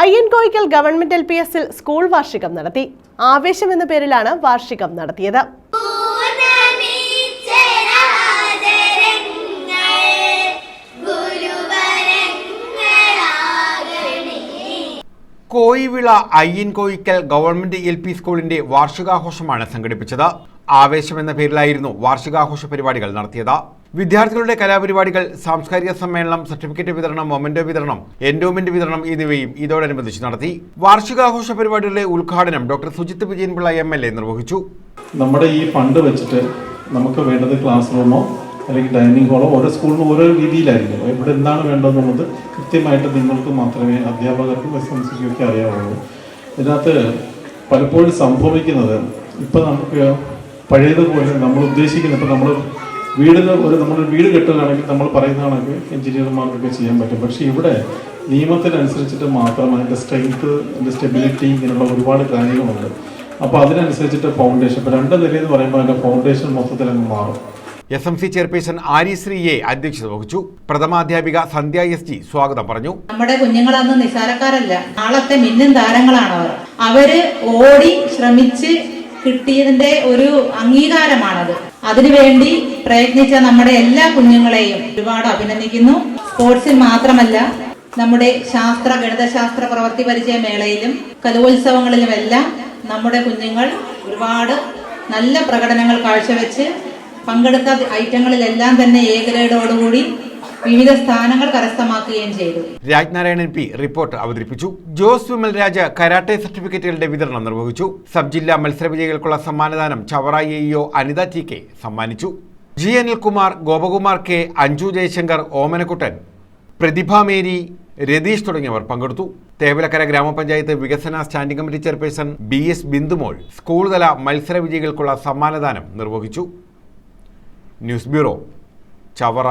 Ayyankoickal government L P എസിൽ school വാർഷികം നടത്തി. ആവേശം എന്ന പേരിലാണ് വാർഷികം നടത്തിയത്. Koivila Ayyankoyickal government L P സ്കൂളിന്റെ വാർഷികാഘോഷമാണ് സംഘടിപ്പിച്ചത്. ആവേശം എന്ന പേരിലായിരുന്നു വാർഷികാഘോഷ പരിപാടികൾ നടത്തിയത്. വിദ്യാർത്ഥികളുടെ കലാപരിപാടികൾ സാംസ്കാരിക സമ്മേളനം സർട്ടിഫിക്കറ്റ് വിതരണം മൊമെന്റോ വിതരണം എൻഡോമെന്റ് വിതരണം എന്നിവയും ഇതോടനുബന്ധിച്ച് നടത്തി. വാർഷികാഘോഷ പരിപാടികളുടെ ഉദ്ഘാടനം doctor Sujith Vijayan Pillai M L A നിർവഹിച്ചു. നമ്മുടെ ഈ ഫണ്ട് വെച്ചിട്ട് നമുക്ക് വേണ്ടത് ക്ലാസ് റൂമോ അല്ലെങ്കിൽ ഡൈനിങ് ഹാളോ ഓരോ സ്കൂളിനും ഓരോ രീതിയിലായിരിക്കും. ഇവിടെ എന്താണ് വേണ്ടതെന്നുള്ളത് കൃത്യമായിട്ട് നിങ്ങൾക്ക് മാത്രമേ അധ്യാപകർക്കും എസ് എം സിക്കും ഒക്കെ അറിയാവുള്ളൂ. ഇതിനകത്ത് പലപ്പോഴും സംഭവിക്കുന്നത് ഇപ്പം നമുക്ക് പഴയതുപോലെ നമ്മൾ ഉദ്ദേശിക്കുന്ന ഇപ്പം നമ്മൾ വീടിന് ഒരു നമ്മൾ വീട് കെട്ടുകയാണെങ്കിൽ നമ്മൾ പറയുന്നതാണെങ്കിൽ എഞ്ചിനീയർമാർക്കൊക്കെ ചെയ്യാൻ പറ്റും. പക്ഷേ ഇവിടെ നിയമത്തിനനുസരിച്ചിട്ട് മാത്രം അതിന്റെ സ്ട്രെങ്ത് അതിന്റെ സ്റ്റെബിലിറ്റി ഇങ്ങനെയുള്ള ഒരുപാട് കാര്യങ്ങളുണ്ട്. അപ്പോൾ അതിനനുസരിച്ചിട്ട് ഫൗണ്ടേഷൻ ഇപ്പോൾ രണ്ട് നില എന്ന് പറയുമ്പോൾ അതിന്റെ ഫൗണ്ടേഷൻ മൊത്തത്തിൽ അങ്ങ് മാറും. എസ് എം സി ചെയർപേഴ്സൺ ആര്യശ്രീയെ അധ്യക്ഷത വഹിച്ചു. പ്രഥമാധ്യാപിക സന്ധ്യ എസ് ജി സ്വാഗതം പറഞ്ഞു. നമ്മുടെ കുഞ്ഞുങ്ങളന്ന് നിസാരക്കാരല്ല. നാളത്തെ മിന്നും താരങ്ങളാണ് അവർ. അവർ ഓടി ശ്രമിച്ച് കിട്ടിയതിന്റെ ഒരു അംഗീകാരമാണത്. അതിനുവേണ്ടി പ്രയത്നിച്ച നമ്മുടെ എല്ലാ കുഞ്ഞുങ്ങളെയും ഒരുപാട് അഭിനന്ദിക്കുന്നു. സ്പോർട്സിൽ മാത്രമല്ല നമ്മുടെ ശാസ്ത്ര ഗണിതശാസ്ത്ര പ്രവൃത്തി പരിചയ മേളയിലും കലോത്സവങ്ങളിലുമെല്ലാം നമ്മുടെ കുഞ്ഞുങ്ങൾ ഒരുപാട് നല്ല പ്രകടനങ്ങൾ കാഴ്ചവെച്ച് പങ്കെടുത്ത ഐറ്റങ്ങളിലെല്ലാം തന്നെ ഗ്രേഡോടുകൂടി വിവിധ സ്ഥാനങ്ങൾ കരസ്ഥമാക്കുകയും ചെയ്തു. രാജ്നാരായണൻ പി റിപ്പോർട്ട് അവതരിപ്പിച്ചു. ജോസ് വിമൽ രാജ കരാട്ടെ സർട്ടിഫിക്കറ്റുകളുടെ വിതരണം നിർവഹിച്ചു. സബ് ജില്ലാ മത്സര വിജയികൾക്കുള്ള സമ്മാനദാനം Chavara A Anitha T K സമ്മാനിച്ചു. G Anilkumar Gopakumar K Anju Jayashankar Omanakuttan Prathibha Mary Ratheesh തുടങ്ങിയവർ പങ്കെടുത്തു. തേവലക്കര ഗ്രാമപഞ്ചായത്ത് വികസന standing committee chairperson B S Bindumol school തല മത്സര വിജയികൾക്കുള്ള സമ്മാനദാനം നിർവഹിച്ചു. News bureau Chavara.